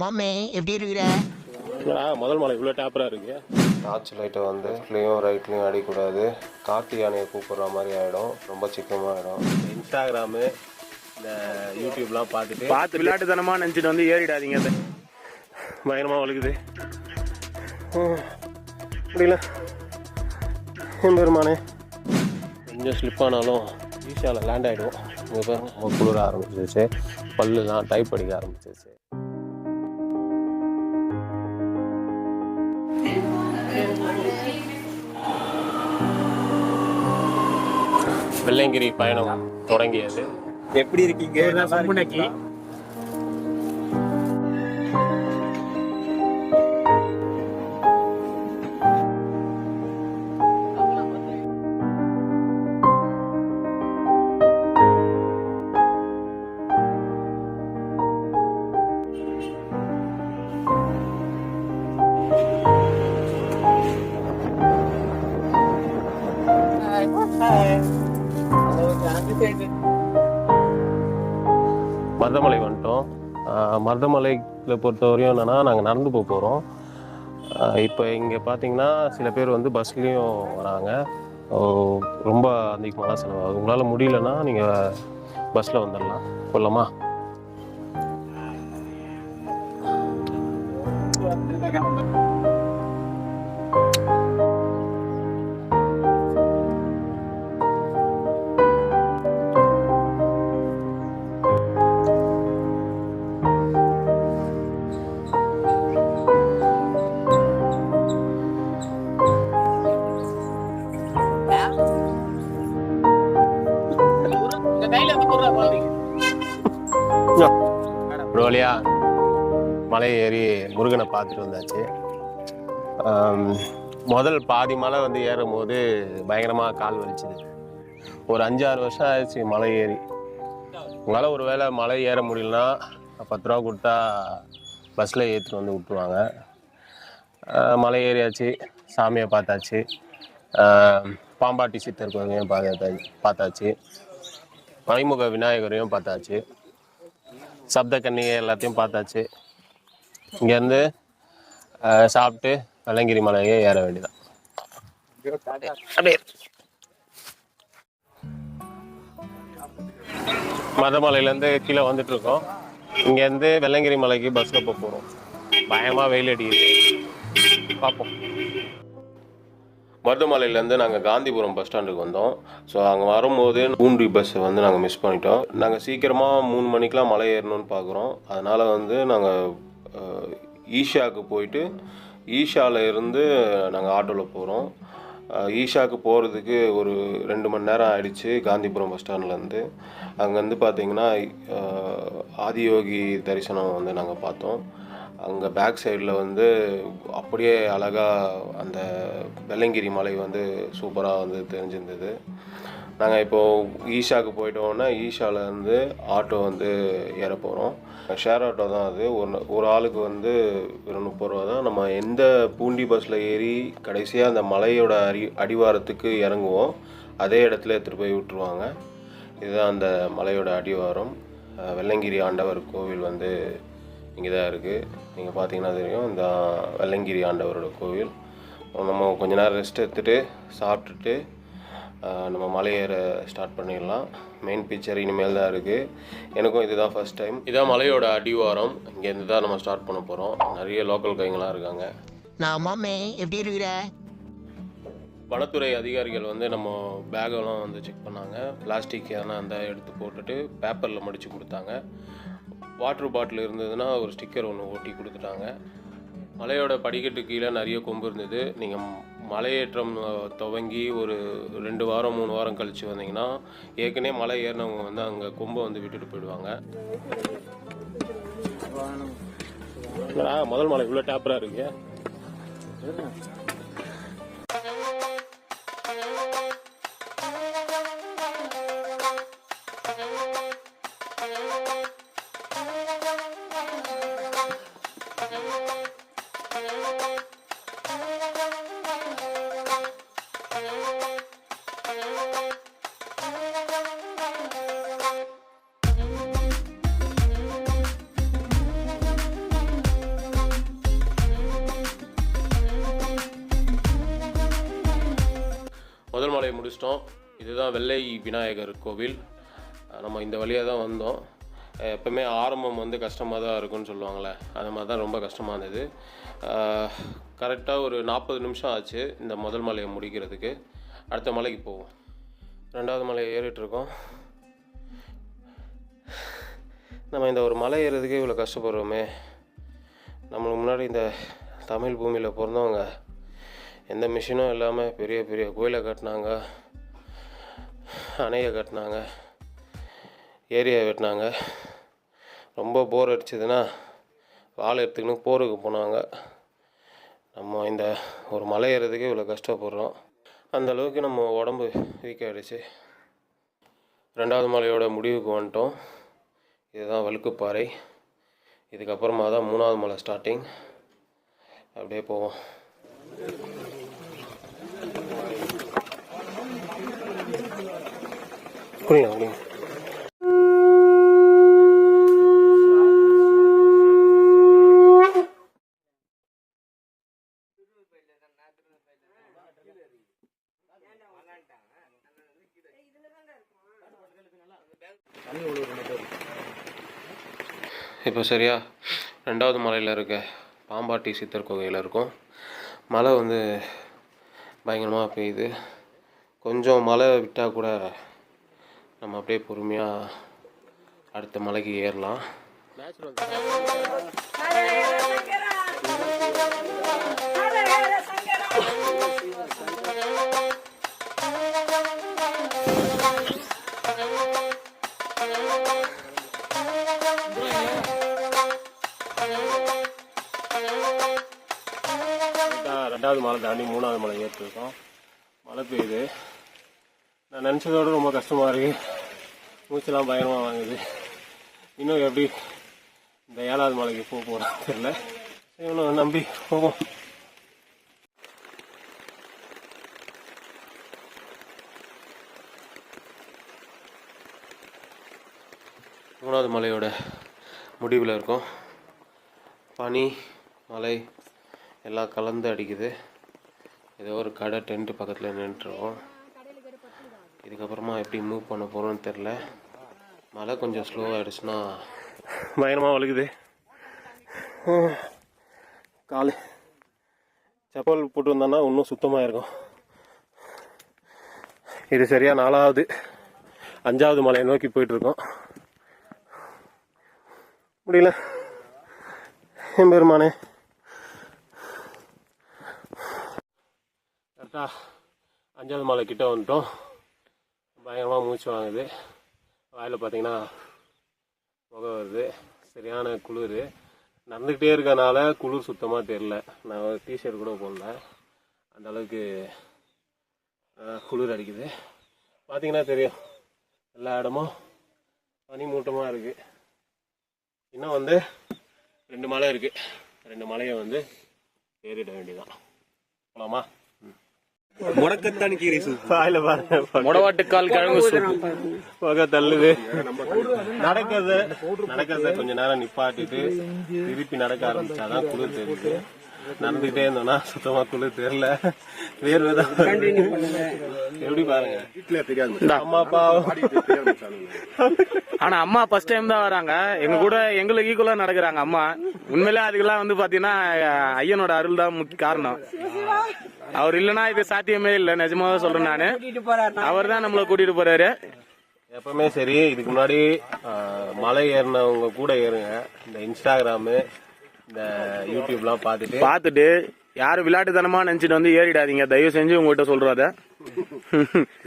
மாமே எப்படி இருக்கிற? என்னடா முதல் மலை இவ்வளோ டேப்பராக இருக்கு டார்ச் லைட்டை வந்து லெஃப்ட்லேயும் ரைட்லேயும் அடிக்கக்கூடாது காட்டு யானையை கூப்பிடுற மாதிரி ஆகிடும் ரொம்ப சிக்கமாக ஆகிடும் இன்ஸ்டாகிராமு இந்த யூடியூப்லாம் பார்த்துட்டு பார்த்து விளையாட்டுத்தனமா நினைச்சிட்டு வந்து ஏறிடாதீங்க அதை. பயங்கரமாக வழுக்குது முடியல என் பெருமானே கொஞ்சம் ஸ்லிப் ஆனாலும் ஈஸியாவில் லேண்ட் ஆகிடும் இங்கே பாருங்க ரொம்ப குளிர ஆரம்பிச்சிருச்சு. பல்லுலாம் டைப் அடிக்க ஆரம்பிச்சிருச்சு. வெள்ளையங்கிரி பயணம் தொடங்கியது. எப்படி இருக்கீங்க? ஆஹ் பொறுத்தவரையும் என்னென்னா நாங்கள் நடந்து போக போகிறோம் இப்போ இங்கே பார்த்தீங்கன்னா சில பேர் வந்து பஸ்லேயும் வராங்க. ரொம்ப அதிகமாக செலவாகும் உங்களால் முடியலன்னா நீங்கள் பஸ்ஸில் வந்துடலாம். போகலாமா ஒரு வழியா மலை ஏறி முருகனை பார்த்துட்டு வந்தாச்சு. முதல் பாதி மலை வந்து ஏறும் போது பயங்கரமாக கால் வலிச்சுது. ஒரு அஞ்சாறு வருஷம் ஆயிடுச்சு மலை ஏறி. உங்களால் ஒரு வேளை மலை ஏற முடியலன்னா பத்து ரூபா கொடுத்தா பஸ்ஸில் ஏற்றிட்டு வந்து விட்டுருவாங்க. மலை ஏறியாச்சு சாமியை பார்த்தாச்சு. பாம்பாட்டி சித்தர் கோயிலையும் பார்த்தாச்சு பார்த்தாச்சு. மணிமுக விநாயகரையும் பார்த்தாச்சு. சப்த கன்னிகை எல்லாத்தையும் பார்த்தாச்சு. இங்கேருந்து சாப்பிட்டு வெள்ளங்கிரி மலையே ஏற வேண்டியதான் அப்படியே மதமலையிலேருந்து கீழே வந்துட்டு இருக்கோம் இங்கேருந்து வெள்ளங்கிரி மலைக்கு பஸ்ஸில் போக போகிறோம் பயமாக வெயில் அடிக்குது. பார்ப்போம். மருதமலையிலேருந்து நாங்கள் காந்திபுரம் பஸ் ஸ்டாண்டுக்கு வந்தோம். ஸோ அங்கே வரும்போது பூண்டி பஸ்ஸை வந்து நாங்கள் மிஸ் பண்ணிட்டோம். நாங்கள் சீக்கிரமாக மூணு மணிக்கெலாம் மலை ஏறணும்னு பார்க்குறோம் அதனால் வந்து நாங்கள் ஈஷாவுக்கு போயிட்டு ஈஷாவில் இருந்து நாங்கள் ஆட்டோவில் போகிறோம் ஈஷாவுக்கு போகிறதுக்கு ஒரு ரெண்டு மணி நேரம் ஆயிடுச்சு காந்திபுரம் பஸ் ஸ்டாண்ட்லேருந்து. அங்கேருந்து பார்த்தீங்கன்னா ஆதியோகி தரிசனம் வந்து நாங்கள் பார்த்தோம். அங்கே பேக் சைடில் வந்து அப்படியே அழகாக அந்த வெள்ளங்கிரி மலை வந்து சூப்பராக வந்து தெரிஞ்சிருந்தது. நாங்கள் இப்போது ஈஷாவுக்கு போயிட்டோன்னா ஈஷாவிலேருந்து ஆட்டோ வந்து ஏற போகிறோம் ஷேர் ஆட்டோ தான் அது. ஒரு ஒரு ஆளுக்கு வந்து ஒரு முப்பது ரூபா தான். நம்ம எந்த பூண்டி பஸ்ஸில் ஏறி கடைசியாக அந்த மலையோட அடி அடிவாரத்துக்கு இறங்குவோம் அதே இடத்துல எடுத்துகிட்டு போய் விட்டுருவாங்க. இதுதான் அந்த மலையோட அடிவாரம். வெள்ளங்கிரி ஆண்டவர் கோவில் வந்து இங்கே தான் இருக்குது நீங்கள் பார்த்தீங்கன்னா தெரியும் இந்த வெள்ளங்கிரி ஆண்டவரோட கோவில். நம்ம கொஞ்ச நேரம் ரெஸ்ட் எடுத்துகிட்டு சாப்பிட்டுட்டு நம்ம மலையேற ஸ்டார்ட் பண்ணிடலாம். மெயின் பிக்சர் இனிமேல் தான் இருக்குது எனக்கும் இதுதான் ஃபர்ஸ்ட் டைம் இதான் மலையோட அடிவாரம். இங்கேருந்து தான் நம்ம ஸ்டார்ட் பண்ண போகிறோம் நிறைய லோக்கல் கைங்களாம் இருக்காங்க. நான் மாமே எப்படி இருக்கிற? வனத்துறை அதிகாரிகள் வந்து நம்ம பேகெல்லாம் வந்து செக் பண்ணாங்க. பிளாஸ்டிக் எதனா அந்த எடுத்து போட்டுட்டு பேப்பரில் மடித்து கொடுத்தாங்க. வாட்டர் பாட்டில் இருந்ததுன்னா ஒரு ஸ்டிக்கர் ஒன்று ஒட்டி கொடுத்துட்டாங்க. மலையோட படிக்கட்டு கீழே நிறைய கொம்பு இருந்தது. நீங்கள் மலையேற்றம் துவங்கி ஒரு ரெண்டு வாரம் மூணு வாரம் கழித்து வந்தீங்கன்னா ஏற்கனவே மலை ஏறினவங்க வந்து அங்கே கொம்பை வந்து விட்டுட்டு போயிடுவாங்க. முதல் மலை இவ்வளோ டேப்பராக இருக்கு முதல் மலையை முடிச்சிட்டோம். இதுதான் வெள்ளை விநாயகர் கோவில். நம்ம இந்த வழியாக தான் வந்தோம். எப்போவுமே எப்பவுமே ஆரம்பம் வந்து கஷ்டமாக தான் இருக்கும்னு சொல்லுவாங்களே. அது மாதிரி தான் ரொம்ப கஷ்டமாக இருந்தது. கரெக்டாக ஒரு நாற்பது நிமிஷம் ஆச்சு இந்த முதல் மலையை முடிக்கிறதுக்கு. அடுத்த மலைக்கு போவோம். ரெண்டாவது மலையை ஏறிட்டுருக்கோம் நம்ம இந்த ஒரு மலை ஏறுறதுக்கே இவ்வளோ கஷ்டப்படுறோமே. நம்மளுக்கு முன்னாடி இந்த தமிழ் பூமியில் பிறந்தவங்க எந்த மிஷினும் இல்லாமல் பெரிய பெரிய கோயிலை கட்டினாங்க அணையை கட்டினாங்க ஏரியா வெட்டினாங்க. ரொம்ப போர் அடிச்சதுன்னா வாழை எடுத்துக்கின்னு போருக்கு போனாங்க. நம்ம இந்த ஒரு மலை ஏறுறதுக்கே இவ்வளோ கஷ்டப்படுறோம். அந்த அளவுக்கு நம்ம உடம்பு வீக் ஆகிடுச்சு ரெண்டாவது மலையோட முடிவுக்கு வந்துட்டோம். இதுதான் வழுக்குப்பாறை இதுக்கப்புறமா தான் மூணாவது மலை ஸ்டார்டிங் அப்படியே போவோம். புரியுங்க புரியுங்க இப்போ சரியா ரெண்டாவது மலையில் இருக்க பாம்பாட்டி சித்தர் கோகையில் இருக்கும். மழை வந்து பயங்கரமாக பெய்யுது. கொஞ்சம் மழை விட்டால் கூட நம்ம அப்படியே பொறுமையாக அடுத்த மலைக்கு ஏறலாம். ரெண்டாவது மலை தாண்டி மூணாவது மலை ஏற்றிருக்கோம் மழை பெய்யுது. நான் நினச்சதோட ரொம்ப கஷ்டமாக இருக்குது மூச்செல்லாம் பயங்கரமாக வாங்குது. இன்னும் எப்படி இந்த ஏழாவது மலைக்கு போக போகிறோம் தெரில இவனும் நம்பி போவோம். மூணாவது மலையோட முடிவில் இருக்கும். பனி மலை எல்லாம் கலந்து அடிக்குது. ஏதோ ஒரு கடை டென்ட்டு பக்கத்தில் நின்றுருக்கோம். இதுக்கப்புறமா எப்படி மூவ் பண்ண போகிறோன்னு தெரில மழை கொஞ்சம் ஸ்லோவாகிடுச்சுன்னா பயங்கரமாக வலிக்குது. காலு. செப்பல் போட்டு வந்தோன்னா இன்னும் சுத்தமாக இருக்கும். இது சரியாக நாலாவது அஞ்சாவது மலையை நோக்கி போயிட்டுருக்கோம். முடியல. என் பெருமானே கரெக்டாக அஞ்சாவது மலை கிட்ட வந்துட்டோம். பயங்கரமாக மூச்சு வாங்குது. வாயில் பார்த்தீங்கன்னா முகம் வருது. சரியான குளிர். நடந்துக்கிட்டே இருக்கனால குளிர் சுத்தமாக தெரில நான் ஒரு டிஷர்ட் கூட போடல. அந்த அளவுக்கு குளிர் அடிக்குது. பார்த்தீங்கன்னா தெரியும். எல்லா இடமும் பனி மூட்டமாக இருக்குது இன்னும் வந்து ரெண்டு மலை இருக்குது ரெண்டு மலையை வந்து ஏறிட வேண்டியதான் போகலாமா முடக்கத்தான் கீரை சூப். வாயில பாருங்க முடவாட்டுக்கால் கிழங்கு சூப். புகை தள்ளுது. நடக்கிறத நடக்கிறத கொஞ்ச நேரம் நிப்பாட்டிட்டு திருப்பி நடக்க ஆரம்பிச்சாதான் குளிர் தெரியுது. நடந்துகிட்டே இருந்தோம்னா சுத்தமா குளிர் தெரியல. வேர்வை தான். எப்படி பாருங்க? அம்மா அப்பா. ஆனா அம்மா ஃபர்ஸ்ட் டைம் தான் வராங்க. எங்க கூட எங்களுக்கு ஈக்குவலா நடக்கிறாங்க அம்மா. உண்மையிலே அதுக்கெல்லாம் வந்து பாத்தீங்கன்னா ஐயனோட அருள் தான் முக்கிய காரணம். அவர் இல்லைன்னா இது சாத்தியமே இல்லை. நிஜமாவே சொல்றேன் நானு. அவர் தான் நம்மள கூட்டிட்டு போறாரு. எப்பவுமே சரி இதுக்கு முன்னாடி மலை ஏறினவங்க கூட ஏறுங்க. இந்த இன்ஸ்டாகிராமு இந்த யூடியூப்லாம் பார்த்துட்டு. பார்த்துட்டு யாரும் விளையாட்டுத்தனமா நினைச்சிட்டு வந்து ஏறிடாதீங்க. தயவு செஞ்சு உங்ககிட்ட சொல்றோம் அத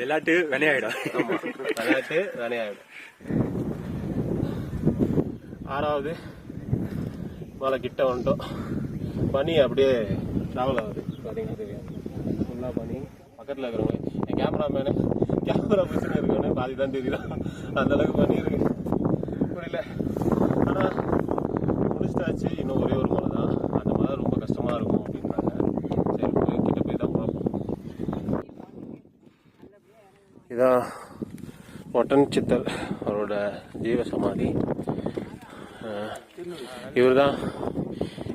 விளையாட்டு விளையாயிடும் விளையாட்டு விளையாடும் ஆறாவது மலை கிட்ட வந்துட்டோம். பனி அப்படியே ட்ராவல் ஆகுது. பார்த்தீங்கன்னா தெரியும் ஃபுல்லாக பண்ணி பக்கத்தில் இருக்கிறவங்க. என் கேமராமேனு கேமரா பிரச்சனை இருக்கவனே பாதி தான் தெரியும் அந்த அளவுக்கு பனி புரியல. ஆனால் முடிச்சிட்டாச்சு. இன்னும் ஒரே ஒரு மலை தான். அந்த மலை ரொம்ப கஷ்டமாக இருக்கும் அப்படின்றாங்க. சரி போய் கிட்ட போய் தான் பார்ப்போம். இதான் ஒட்டன் சித்தர் அவரோட ஜீவ சமாதி. இவர் தான்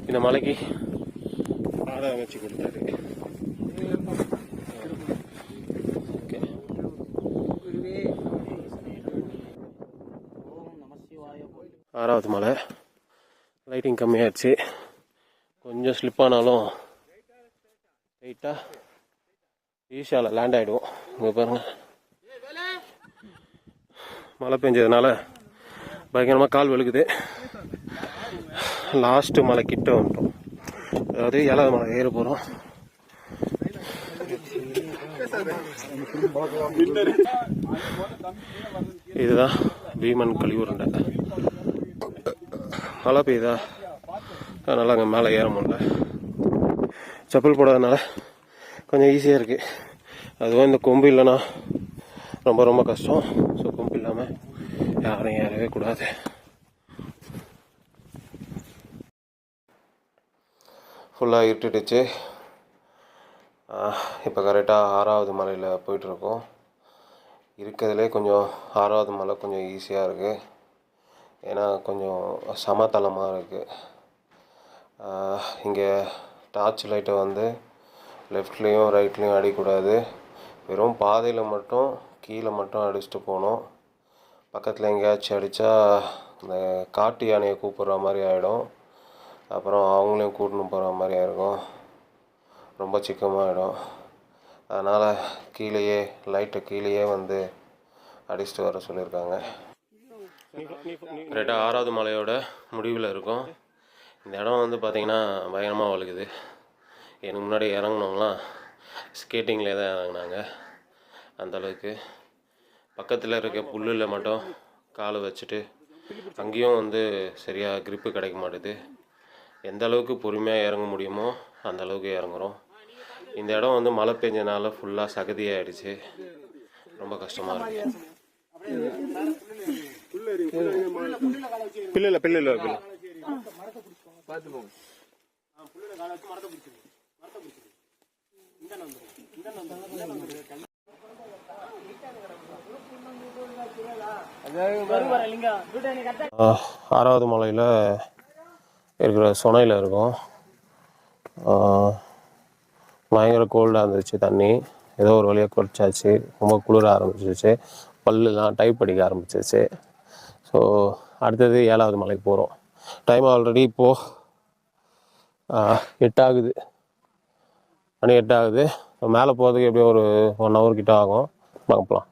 இந்த மலைக்கு கடை அமைச்சு கொடுத்தாரு. ஆறாவது மலை. லைட்டிங் கம்மியாகிடுச்சு கொஞ்சம் ஸ்லிப் ஆனாலும் லைட்டாக ஈஷாவில் லேண்ட் ஆகிடுவோம் இங்கே பாருங்கள் மழை பெஞ்சதுனால பயங்கரமாக கால் வழுக்குது. லாஸ்ட்டு மலை கிட்ட வந்துட்டோம். அதாவது ஏழாவது மலை ஏற போகிறோம் இதுதான் பீமன் கழிவுருண்டை. மழை பெய்யுதா? அதனால் அங்கே மேலே ஏற முடியல. செப்பல் போடாதனால கொஞ்சம் ஈஸியாக இருக்குது அதுவும் இந்த கொம்பு இல்லைன்னா ரொம்ப ரொம்ப கஷ்டம். ஸோ கொம்பு இல்லாமல் யாரும் ஏறவே கூடாது. ஃபுல்லாக இருட்டுடுச்சு. இப்போ கரெக்டாக ஆறாவது மலையில் போயிட்டுருக்கோம். இருக்கிறதுலே கொஞ்சம் ஆறாவது மலை கொஞ்சம் ஈஸியாக இருக்குது ஏன்னா கொஞ்சம் சமதளமாக இருக்குது இங்கே டார்ச் லைட்டை வந்து லெஃப்ட்லேயும் ரைட்லேயும் அடிக்கூடாது வெறும் பாதையில் மட்டும் கீழே மட்டும் அடிச்சுட்டு போகணும். பக்கத்தில் எங்கேயாச்சும் அடித்தா இந்த காட்டு யானையை கூப்பிட்ற மாதிரி ஆகிடும் அப்புறம் அவங்களையும் கூட்டின்னு போகிற மாதிரியா இருக்கும். ரொம்ப சிக்கமாகிடும் அதனால் கீழேயே லைட்டை கீழேயே வந்து அடிச்சுட்டு வர சொல்லியிருக்காங்க. கரெக்டாக ஆறாவது மலையோட முடிவில் இருக்கும். இந்த இடம் வந்து பார்த்திங்கன்னா பயங்கரமாக வழுக்குது. எனக்கு முன்னாடி இறங்கினவங்களாம் ஸ்கேட்டிங்கில் தான் இறங்குனாங்க. அந்தளவுக்கு பக்கத்தில் இருக்க புல்லில் மட்டும் காலை வச்சுட்டு அங்கேயும் வந்து சரியாக க்ரிப்பு கிடைக்க மாட்டேது. எந்த அளவுக்கு பொறுமையாக இறங்க முடியுமோ அந்த அளவுக்கு இறங்குறோம். இந்த இடம் வந்து மழை பெஞ்சனால ஃபுல்லாக சகதியாகிடுச்சு ரொம்ப கஷ்டமாக இருக்குது பில்லுல பில்லு. ஆஹ், ஆறாவது மலையில் இருக்கிற சுனையில் இருக்கும். பயங்கர கோல்டாக இருந்துச்சு தண்ணி. ஏதோ ஒரு வழியாக குறைச்சாச்சு. ரொம்ப குளிர ஆரம்பிச்சிருச்சு. பல்லுலாம் டைப் அடிக்க ஆரம்பிச்சிருச்சு. ஸோ அடுத்தது ஏழாவது மலைக்கு போகிறோம் டைம் ஆல்ரெடி இப்போது எட்டாகுது. மணி எட்டாகுது. மேலே போகிறதுக்கு எப்படியும் ஒரு ஒன் ஹவர் கிட்ட ஆகும். பார்க்கலாம்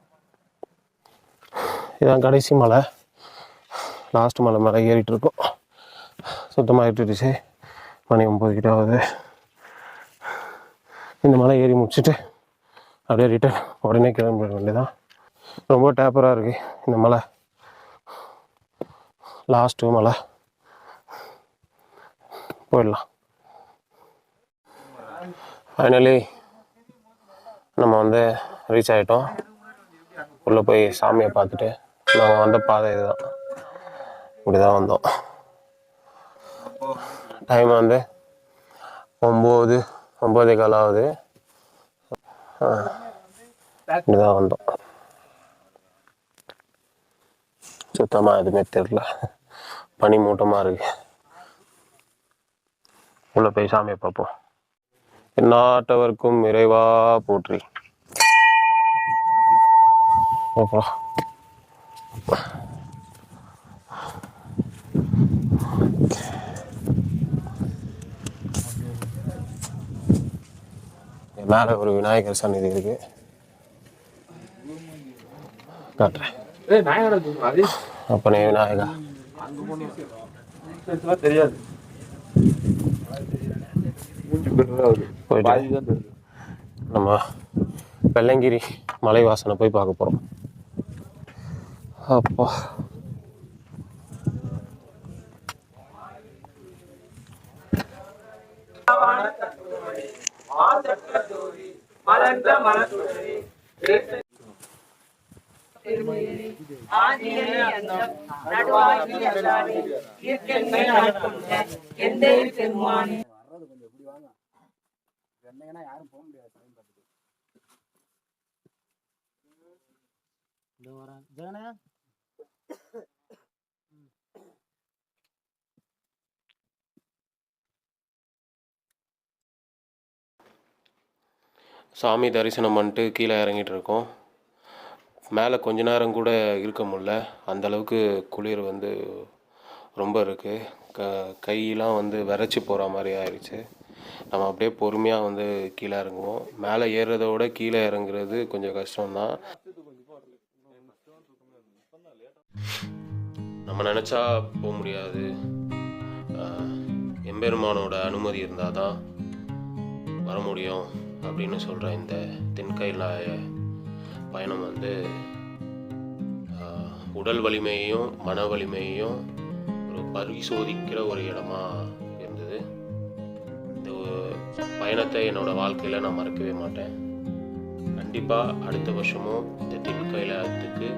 இதான் கடைசி மலை. லாஸ்ட் மலை மேலே ஏறிட்டு இருக்கோம். சுத்தமாக ஏறிட்டுச்சு மணி ஒம்பது கிட்ட ஆகுது. இந்த மலை ஏறி முடிச்சுட்டு அப்படியே ரிட்டர்ன் உடனே கிளம்ப வேண்டியதான் ரொம்ப டேப்பராக இருக்குது இந்த மலை. லாஸ்ட்டு மலை. போயிடலாம். ஃபைனலி நம்ம வந்து ரீச் ஆகிட்டோம் உள்ளே போய் சாமியை பார்த்துட்டு நாங்கள் வந்த பாதை இதுதான். இப்படி தான் வந்தோம். டைம் வந்து ஒம்பது ஒம்பதே கால் ஆகுது தான் வந்தோம். சுத்தமாக எதுவுமே தெரில பனி மூட்டமாக இருக்கு. உள்ள போய் சாமியை பார்ப்போம். நாட்டவர்க்கும் இறைவா போற்றி. போகலாம் மேல ஒரு விநாயகர் சந்நிதி இருக்கு. காட்டுறேன். அப்பனே விநாயகா. தெரியாது போயிட்டு நம்ம வெள்ளங்கிரி மலைவாசனை போய் பார்க்க போறோம். அப்பா. மலர்ந்த மனசுடனே என்னங்கன்னா யாரும் போக முடியாது சாமி தரிசனம் பண்ணிட்டு கீழே இறங்கிட்டு இருக்கோம் மேலே கொஞ்ச நேரம் கூட இருக்க முடில அந்த அளவுக்கு குளிர் வந்து ரொம்ப இருக்குது க கையெல்லாம் வந்து விரைச்சி போகிற மாதிரி ஆயிடுச்சு நம்ம அப்படியே பொறுமையாக வந்து கீழே இறங்குவோம். மேலே ஏறுறத விட கீழே இறங்குறது கொஞ்சம் கஷ்டம்தான். நம்ம நினச்சா போக முடியாது. எம்பெருமானோட அனுமதி இருந்தால் தான் வர முடியும். அப்படின்னு சொல்கிற இந்த தென்கைலாய பயணம் வந்து உடல் வலிமையையும் மன வலிமையையும் ஒரு பரிசோதிக்கிற ஒரு இடமா இருந்தது. இந்த பயணத்தை என்னோடய வாழ்க்கையில் நான் மறக்கவே மாட்டேன். கண்டிப்பாக அடுத்த வருஷமும் இந்த தென்கைலாயத்துக்கு